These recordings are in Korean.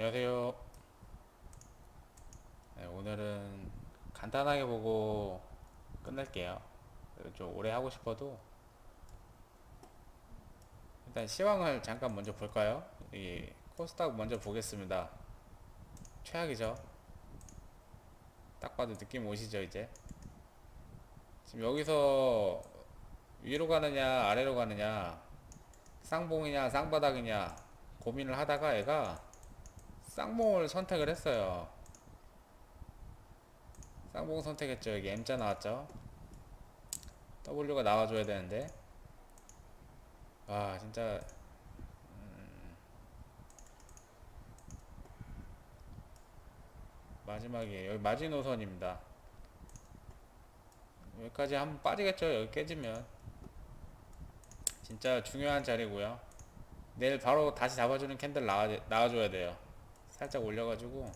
안녕하세요. 네, 오늘은 간단하게 보고 끝낼게요. 좀 오래 하고 싶어도 일단 시황을 잠깐 먼저 볼까요? 이 코스닥 먼저 보겠습니다. 최악이죠. 딱 봐도 느낌 오시죠 이제? 지금 여기서 위로 가느냐 아래로 가느냐 쌍봉이냐 쌍바닥이냐 고민을 하다가 애가 쌍봉을 선택을 했어요. 쌍봉 선택했죠. 여기 M자 나왔죠. W가 나와줘야 되는데. 와, 진짜. 음, 마지막이에요. 여기 마지노선입니다. 여기까지 한번 빠지겠죠. 여기 깨지면. 진짜 중요한 자리고요. 내일 바로 다시 잡아주는 캔들 나와, 나와줘야 돼요. 살짝 올려가지고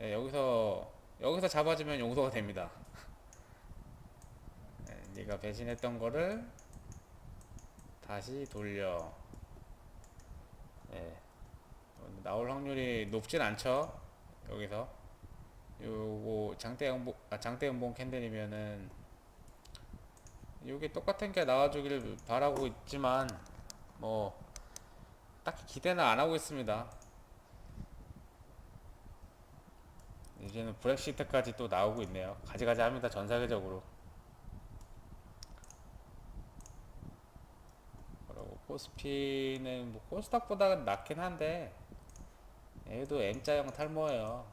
예, 여기서 여기서 잡아주면 용서가 됩니다. 예, 네가 배신했던 거를 다시 돌려. 예, 나올 확률이 높진 않죠. 여기서 요거 장대 연봉 아, 캔들이면은 요게 똑같은 게 나와주길 바라고 있지만 뭐 딱히 기대는 안 하고 있습니다. 이제는 브렉시트까지 또 나오고 있네요. 가지가지 합니다. 전 세계적으로. 그리고 코스피는 뭐 코스닥보다는 낫긴 한데 얘도 M자형 탈모예요.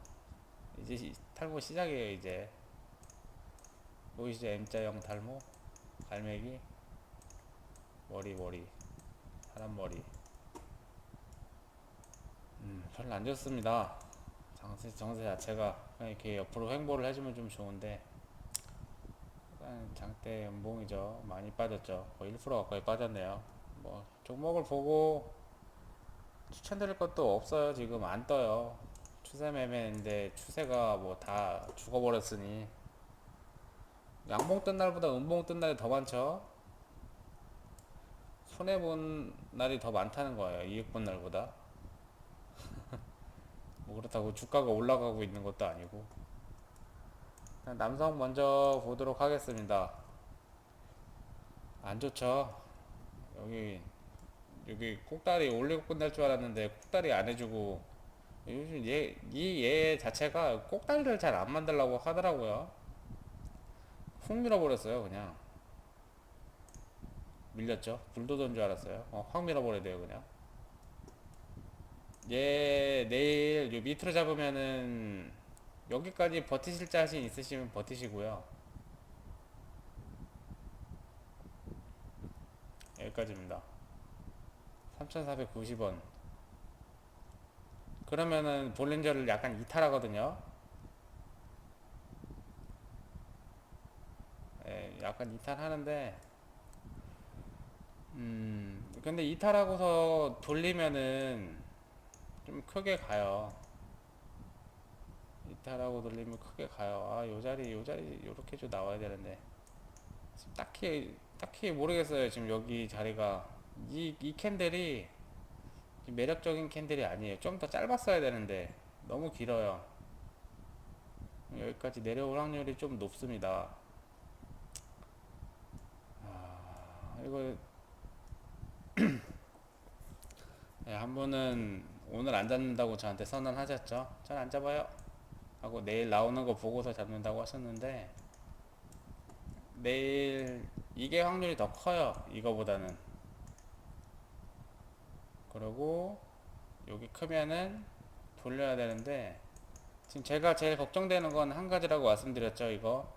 이제 시- 탈모 시작이에요. 이제 보이시죠? M자형 탈모 갈매기 머리 머리 사람 머리 음, 별로 안 좋습니다. 장세, 정세 자체가 이렇게 옆으로 횡보를 해주면 좀 좋은데 장대 연봉이죠. 많이 빠졌죠. 거의 1% 가까이 빠졌네요. 뭐 종목을 보고 추천드릴 것도 없어요. 지금 안 떠요. 추세 매매인데 추세가 뭐 다 죽어버렸으니 양봉 뜬 날보다 음봉 뜬 날이 더 많죠. 손해 본 날이 더 많다는 거예요. 이익 본 날보다. 뭐 그렇다고 주가가 올라가고 있는 것도 아니고. 그냥 남성 먼저 보도록 하겠습니다. 안 좋죠? 여기 여기 꼭다리 올리고 끝날 줄 알았는데 꼭다리 안 해주고. 요즘 얘, 이 얘 자체가 꼭다리를 잘 안 만들려고 하더라고요. 훅 밀어버렸어요 그냥. 밀렸죠? 불도저인 줄 알았어요. 어, 확 밀어버려야 돼요 그냥 얘 내일 요 밑으로 잡으면은 여기까지 버티실 자신 있으시면 버티시고요. 여기까지입니다. 3,490원. 그러면은 볼린저를 약간 이탈하거든요. 예, 약간 이탈하는데 음, 근데 이탈하고서 돌리면은 좀 크게 가요. 이탈하고 돌리면 크게 가요. 아, 요 자리, 요 자리, 요렇게 좀 나와야 되는데. 딱히, 딱히 모르겠어요. 지금 여기 자리가. 이, 이 캔들이 매력적인 캔들이 아니에요. 좀 더 짧았어야 되는데. 너무 길어요. 여기까지 내려올 확률이 좀 높습니다. 아, 이거, 네, 한 분은 오늘 안 잡는다고 저한테 선언하셨죠? 전 안 잡아요. 하고 내일 나오는 거 보고서 잡는다고 하셨는데 내일 이게 확률이 더 커요. 이거보다는. 그리고 여기 크면은 돌려야 되는데 지금 제가 제일 걱정되는 건 한 가지라고 말씀드렸죠. 이거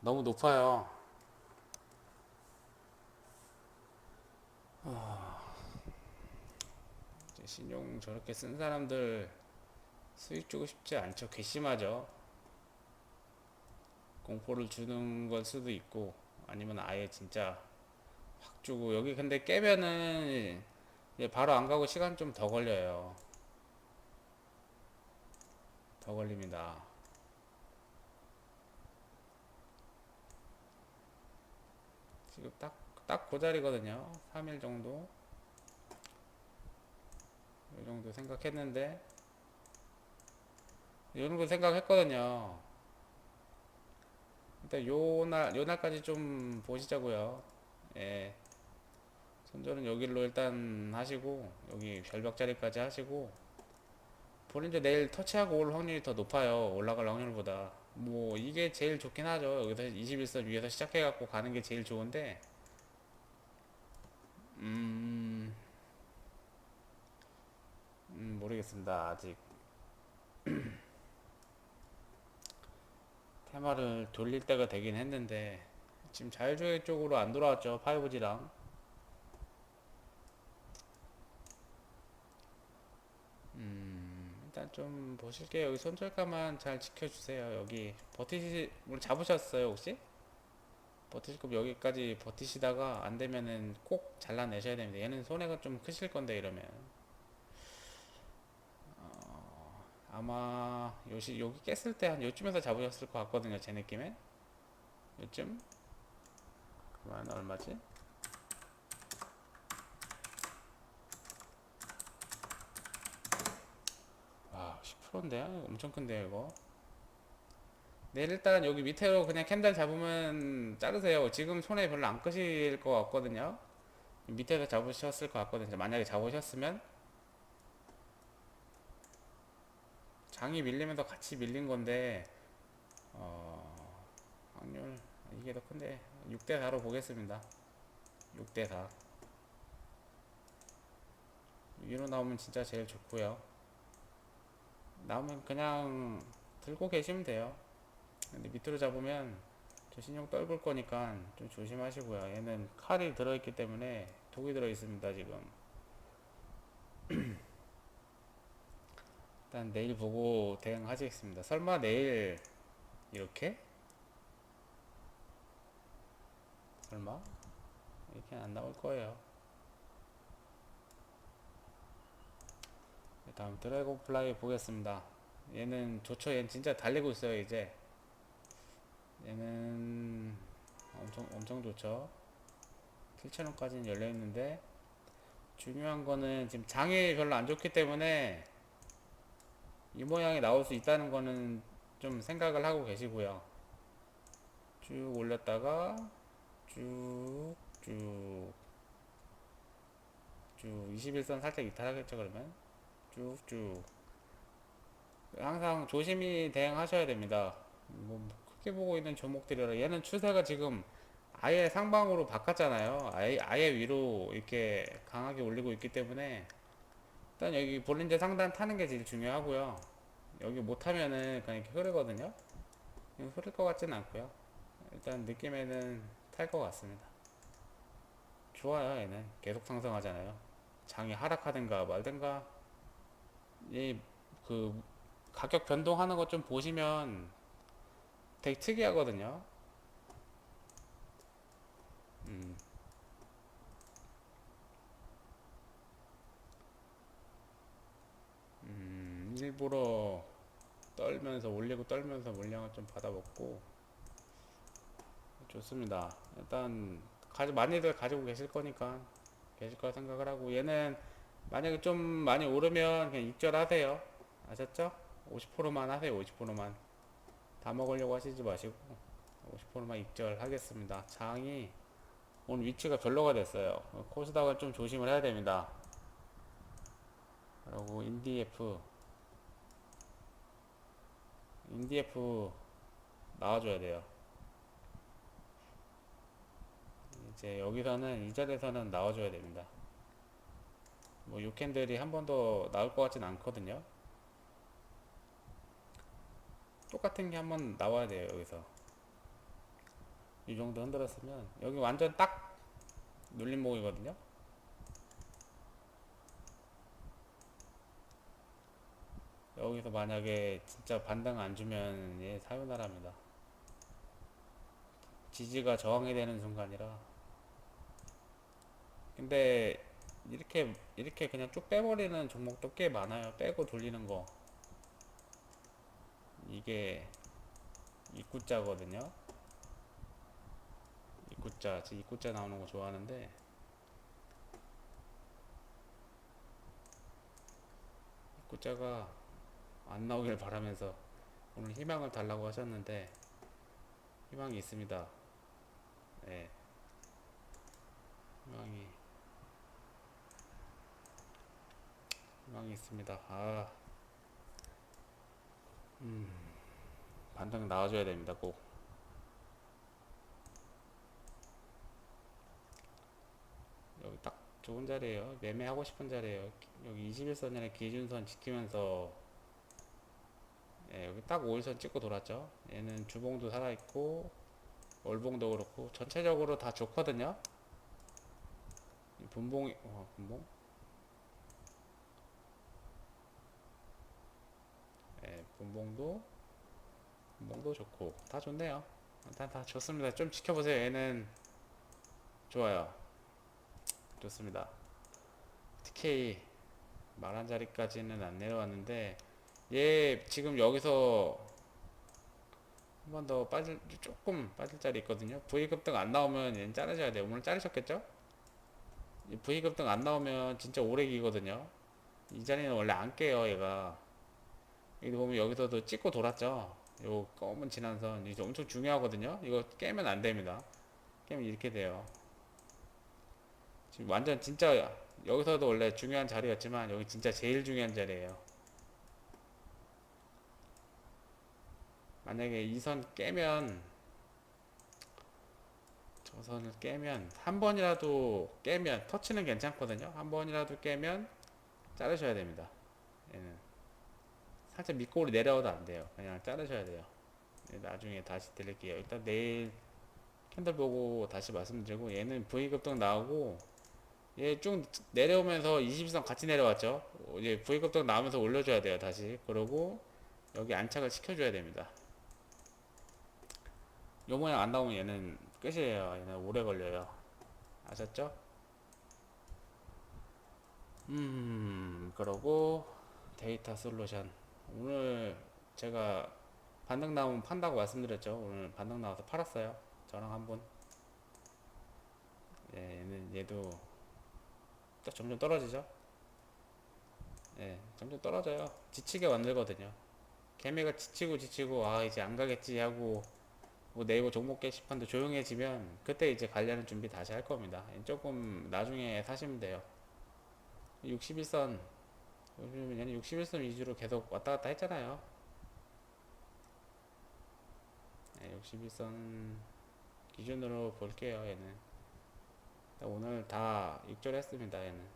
너무 높아요. 이제 신용 저렇게 쓴 사람들 수익 주고 싶지 않죠. 괘씸하죠. 공포를 주는 걸 수도 있고 아니면 아예 진짜 확 주고 여기 근데 깨면은 바로 안 가고 시간 좀 더 걸려요. 더 걸립니다. 지금 딱, 딱 그 자리거든요. 3일 정도. 이 정도 생각했는데 이 정도 생각했거든요. 일단 요날 요날까지 좀 보시자고요. 예. 손절은 여기로 일단 하시고 여기 별벽 자리까지 하시고 본인도 내일 터치하고 올 확률이 더 높아요. 올라갈 확률보다. 뭐 이게 제일 좋긴 하죠. 여기서 21선 위에서 시작해 갖고 가는 게 제일 좋은데 음, 음 모르겠습니다. 아직 테마를 돌릴 때가 되긴 했는데 지금 자율주행 쪽으로 안 돌아왔죠. 5G랑 음, 일단 좀 보실게요. 여기 손절가만 잘 지켜주세요. 여기 버티시, 물 잡으셨어요, 혹시? 거면 여기까지 버티시다가 안 되면은 꼭 잘라내셔야 됩니다. 얘는 손해가 좀 크실 건데, 이러면. 어, 아마 요시, 여기 깼을 때 한 요쯤에서 잡으셨을 것 같거든요, 제 느낌에. 요쯤? 그러면 얼마지? 와, 10%인데요? 엄청 큰데요, 이거? 네, 일단 여기 밑으로 그냥 캔들 잡으면 자르세요. 지금 손에 별로 안 끄실 것 같거든요. 밑에서 잡으셨을 것 같거든요. 만약에 잡으셨으면 장이 밀리면서 같이 밀린 건데 어, 확률 이게 더 큰데 6대 4로 보겠습니다. 6대 4. 위로 나오면 진짜 제일 좋고요. 나오면 그냥 들고 계시면 돼요. 근데 밑으로 잡으면 저 신용 떨굴 거니까 좀 조심하시고요. 얘는 칼이 들어있기 때문에 독이 들어있습니다, 지금. 일단 내일 보고 대응하시겠습니다. 설마 내일 이렇게? 설마? 이렇게 안 나올 거예요. 네, 다음 드래곤 플라이 보겠습니다. 얘는 좋죠. 얘는 진짜 달리고 있어요, 이제. 얘는 엄청 엄청 좋죠. 7,000원까지는 열려 있는데 중요한 거는 지금 장이 별로 안 좋기 때문에 이 모양이 나올 수 있다는 거는 좀 생각을 하고 계시고요. 쭉 올렸다가 쭉 쭉 쭉 21선 살짝 이탈하겠죠 그러면 쭉쭉 항상 조심히 대응하셔야 됩니다. 뭐 크게 보고 있는 종목들이라 얘는 추세가 지금 아예 상방으로 바꿨잖아요. 아예, 아예 위로 이렇게 강하게 올리고 있기 때문에 일단 여기 볼린저 상단 타는 게 제일 중요하고요. 여기 못하면은 그냥 이렇게 흐르거든요. 흐를 것 같지는 않고요. 일단 느낌에는 탈 것 같습니다. 좋아요, 얘는 계속 상승하잖아요. 장이 하락하든가 말든가 이 그 가격 변동하는 것 좀 보시면 되게 특이하거든요. 음. 음, 일부러 떨면서 올리고 떨면서 물량을 좀 받아먹고 좋습니다. 일단 가지 많이들 가지고 계실 거니까 계실 거라 생각을 하고 얘는 만약에 좀 많이 오르면 그냥 익절하세요. 아셨죠? 50%만 하세요. 50%만 다 먹으려고 하시지 마시고 50%만 익절하겠습니다. 장이 오늘 위치가 별로가 됐어요. 코스닥은 좀 조심을 해야 됩니다. 그리고 인디에프 인디에프 나와줘야 돼요. 이제 여기서는 이 자리에서는 나와줘야 됩니다. 뭐 유캔들이 한 번 더 나올 것 같진 않거든요. 똑같은 게 한 번 나와야 돼요 여기서 이 정도 흔들었으면 여기 완전 딱 눌림목이거든요 여기서 만약에 진짜 반등 안 주면 얘 사요나라입니다. 지지가 저항이 되는 순간이라. 근데 이렇게 이렇게 그냥 쭉 빼버리는 종목도 꽤 많아요. 빼고 돌리는 거. 이게 입구자거든요. 입구자, 제 입구자 나오는 거 좋아하는데. 구독자가 안 나오길 바라면서 오늘 희망을 달라고 하셨는데 희망이 있습니다. 네. 희망이 희망이 있습니다. 아, 음, 반등 나와줘야 됩니다. 꼭. 여기 딱 좋은 자리에요. 매매하고 싶은 자리에요. 여기 21선이나 기준선 지키면서 예, 여기 딱 5일선 찍고 돌았죠. 얘는 주봉도 살아있고 월봉도 그렇고 전체적으로 다 좋거든요. 이 분봉이 어, 분봉? 예, 분봉도 분봉도 좋고 다 좋네요. 일단 다 좋습니다. 좀 지켜보세요. 얘는 좋아요. 좋습니다. TK 말한 자리까지는 안 내려왔는데 얘 지금 여기서 한 번 더 빠질 조금 빠질 자리 있거든요. V 급등 안 나오면 얘는 자르셔야 돼요. 오늘 자르셨겠죠? 이 V 급등 안 나오면 진짜 오래 기거든요. 이 자리는 원래 안 깨요, 얘가. 여기 보면 여기서도 찍고 돌았죠. 요 검은 지난선 이제 엄청 중요하거든요. 이거 깨면 안 됩니다. 깨면 이렇게 돼요. 지금 완전 진짜 여기서도 원래 중요한 자리였지만 여기 진짜 제일 중요한 자리예요. 만약에 이 선 깨면 저 선을 깨면 한 번이라도 깨면 터치는 괜찮거든요. 한 번이라도 깨면 자르셔야 됩니다. 얘는 살짝 밑골이 내려와도 안 돼요. 그냥 자르셔야 돼요. 네, 나중에 다시 드릴게요. 일단 내일 캔들 보고 다시 말씀드리고 얘는 V 급등 나오고 얘 쭉 내려오면서 21선 같이 내려왔죠. 어, 이제 V 급등 나오면서 올려줘야 돼요. 다시 그러고 여기 안착을 시켜줘야 됩니다. 요 모양 안 나오면 얘는 끝이에요. 얘는 오래 걸려요. 아셨죠? 음, 그러고 데이터 솔루션. 오늘 제가 반등 나오면 판다고 말씀드렸죠. 오늘 반등 나와서 팔았어요. 저랑 한 분. 예, 얘는 얘도 또 점점 떨어지죠. 예, 점점 떨어져요. 지치게 만들거든요. 개미가 지치고 지치고 아 이제 안 가겠지 하고 뭐 네이버 종목 게시판도 조용해지면 그때 이제 관리하는 준비 다시 할 겁니다. 조금 나중에 사시면 돼요. 61선 요즘 얘는 61선 위주로 계속 왔다 갔다 했잖아요. 네, 61선 기준으로 볼게요. 얘는 오늘 다 익절했습니다. 얘는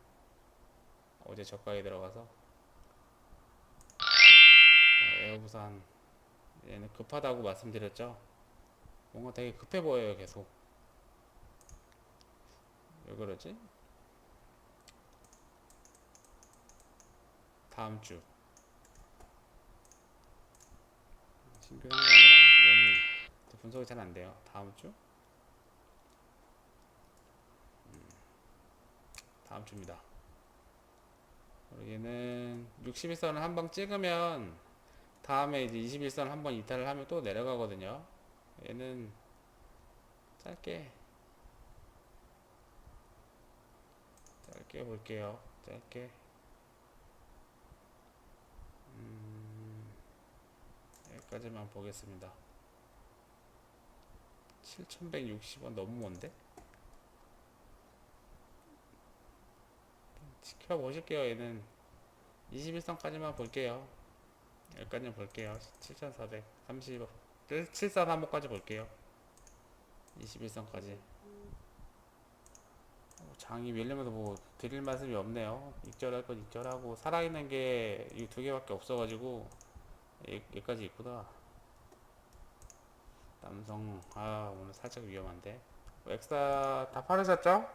어제 저가에 들어가서 어, 에어부산 얘는 급하다고 말씀드렸죠. 뭔가 되게 급해 보여요. 계속 왜 그러지? 다음 주 신규 상장이라 얘는 또 분석이 잘 안 돼요. 다음 주? 음, 다음 주입니다. 얘는 61선을 한방 찍으면 다음에 이제 21선 한 번 이탈을 하면 또 내려가거든요. 얘는 짧게 짧게 볼게요. 짧게 음, 여기까지만 보겠습니다. 7,160원 너무 먼데? 지켜보실게요. 얘는 21선까지만 볼게요. 여기까지만 볼게요. 7,430원. 7435까지 볼게요. 21선까지. 장이 밀리면서 뭐 드릴 말씀이 없네요. 익절할 건 익절하고 살아있는 게 이 두 개밖에 없어가지고 여- 여기까지 있구나. 남성 아 오늘 살짝 위험한데. 엑사 다 팔으셨죠?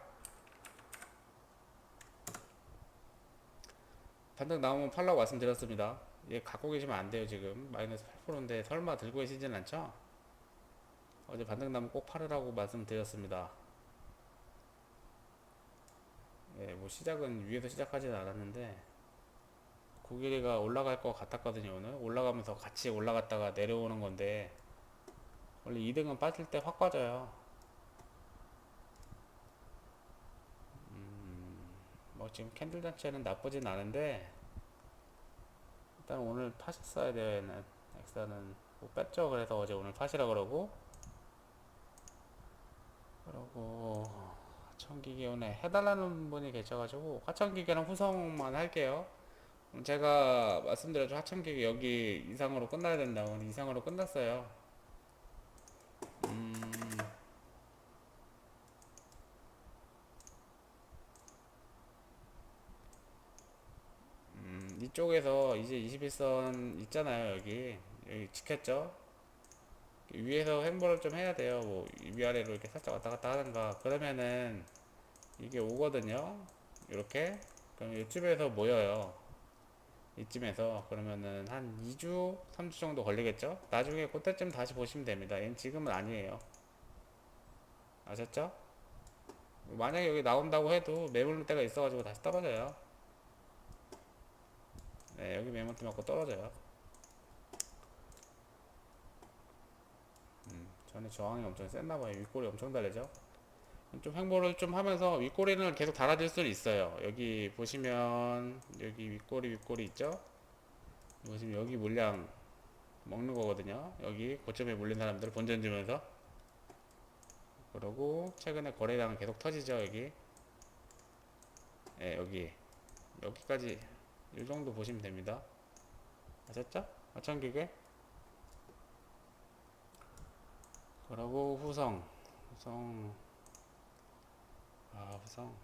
반등 나오면 팔라고 말씀드렸습니다. 얘 갖고 계시면 안 돼요 지금 마이너스 8%인데 설마 들고 계시진 않죠? 어제 반등 나면 꼭 팔으라고 말씀드렸습니다. 예, 뭐 시작은 위에서 시작하진 않았는데 고기리가 올라갈 것 같았거든요 오늘 올라가면서 같이 올라갔다가 내려오는 건데 원래 2등은 빠질 때 확 빠져요 음, 뭐 지금 캔들 자체는 나쁘진 않은데 일단 오늘 파셨어야 얘는 엑사는 뭐 뺐죠. 그래서 어제 오늘 파시라 그러고. 그러고 하천기계원에 해달라는 분이 계셔가지고 하천기계는 후성만 할게요. 음, 제가 말씀드렸죠. 하천기계 여기 이상으로 끝나야 된다고. 이상으로 끝났어요 이쪽에서 이제 21선 있잖아요 여기 여기 지켰죠 위에서 횡보를 좀 해야 돼요. 뭐 위아래로 이렇게 살짝 왔다 갔다 하든가 그러면은 이게 오거든요. 이렇게 그럼 이쯤에서 모여요. 이쯤에서 그러면은 한 2주, 3주 정도 걸리겠죠? 나중에 그때쯤 다시 보시면 됩니다. 얘는 지금은 아니에요. 아셨죠? 만약에 여기 나온다고 해도 매물 때가 있어가지고 다시 떨어져요. 네, 여기 매물때 맞고 떨어져요. 전에 저항이 엄청 셌나봐요. 윗골이 엄청 달리죠. 좀 횡보를 좀 하면서 윗꼬리는 계속 달아줄 수는 있어요. 여기 보시면 여기 윗꼬리 윗꼬리 있죠? 보시면 여기 물량 먹는 거거든요. 여기 고점에 물린 사람들 본전 주면서 그러고 최근에 거래량은 계속 터지죠. 여기 예, 여기 여기까지 이 정도 보시면 됩니다. 아셨죠? 마찬기계? 그리고 후성. 후성. 아 후성.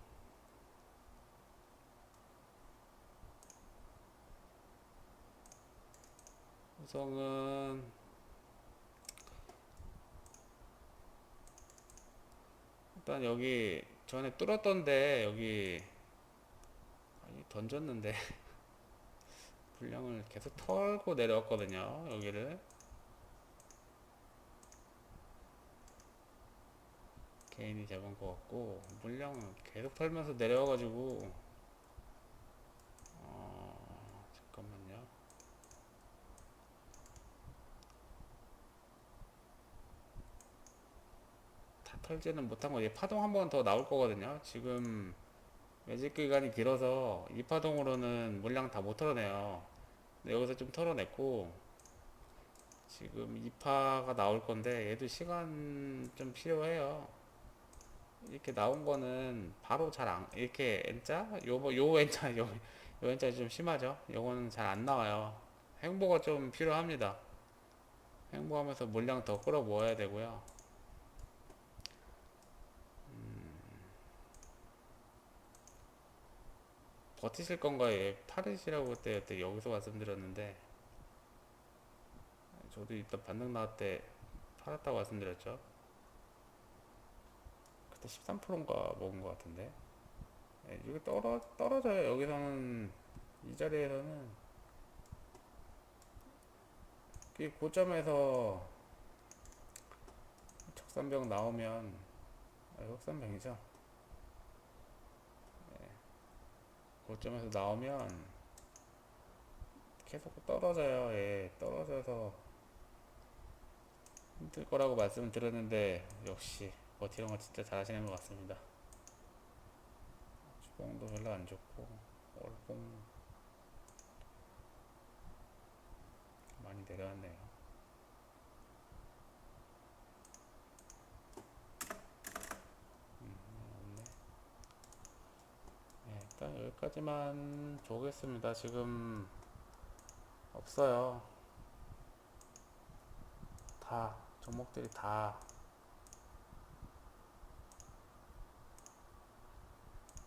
후성은 일단 여기 전에 뚫었던데 여기 던졌는데 분량을 계속 털고 내려왔거든요 여기를. 개인이 잡은 것 같고 물량은 계속 털면서 내려와가지고. 어, 잠깐만요. 다 털지는 못한 거. 이제 파동 한 번 더 나올 거거든요. 지금 매직 기간이 길어서 이 파동으로는 물량 다 못 털어내요 근데 여기서 좀 털어냈고 지금 2파가 나올 건데 얘도 시간 좀 필요해요 이렇게 나온 거는 바로 잘 안, 이렇게 N자? 요, 요 N자, 요, 요 N자 좀 심하죠? 요거는 잘 안 나와요. 행보가 좀 필요합니다. 행보하면서 물량 더 끌어 모아야 되고요. 버티실 건가요? 팔으시라고 그때, 그때 여기서 말씀드렸는데, 저도 일단 반등 나올 때 팔았다고 말씀드렸죠. 그때 13%인가 먹은 것 같은데 네, 이게 떨어, 떨어져요 여기서는 이 자리에서는 이 고점에서 적산병 나오면 아, 흑산병이죠 네, 고점에서 나오면 계속 떨어져요 예, 떨어져서 힘들 거라고 말씀을 드렸는데 역시 버티는 거 진짜 잘하시는 것 같습니다. 주봉도 별로 안 좋고 월봉 많이 내려왔네요. 음, 없네. 네, 일단 여기까지만 보겠습니다. 지금 없어요. 다 종목들이 다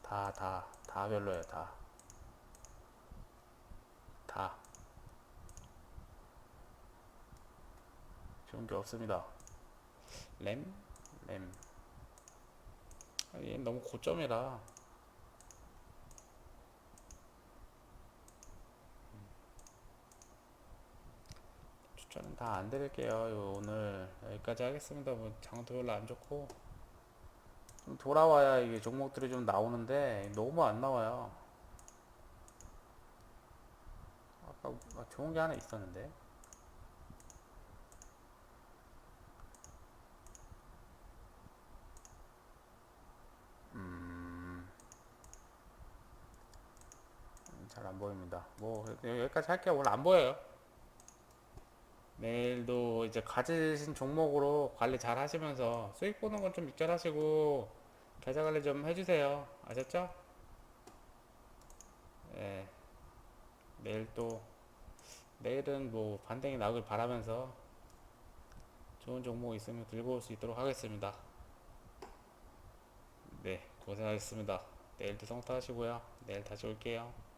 다, 다, 다 별로예요, 다. 다. 좋은 게 없습니다. 램? 램. 아, 얘 너무 고점이라. 추천은 다안 드릴게요. 오늘 여기까지 하겠습니다. 뭐 장도 별로 안 좋고. 좀 돌아와야 이게 종목들이 좀 나오는데 너무 안 나와요. 아까 아, 좋은 게 하나 있었는데. 음, 잘안 보입니다. 뭐 여기까지 할게요. 오늘 안 보여요. 내일도 이제 가지신 종목으로 관리 잘 하시면서 수익 보는 건 좀 익절하시고 계좌 관리 좀 해주세요. 아셨죠? 예. 내일 또 내일은 뭐 반등이 나오길 바라면서 좋은 종목 있으면 들고 올 수 있도록 하겠습니다. 네, 고생하셨습니다. 내일도 성투하시고요. 내일 다시 올게요.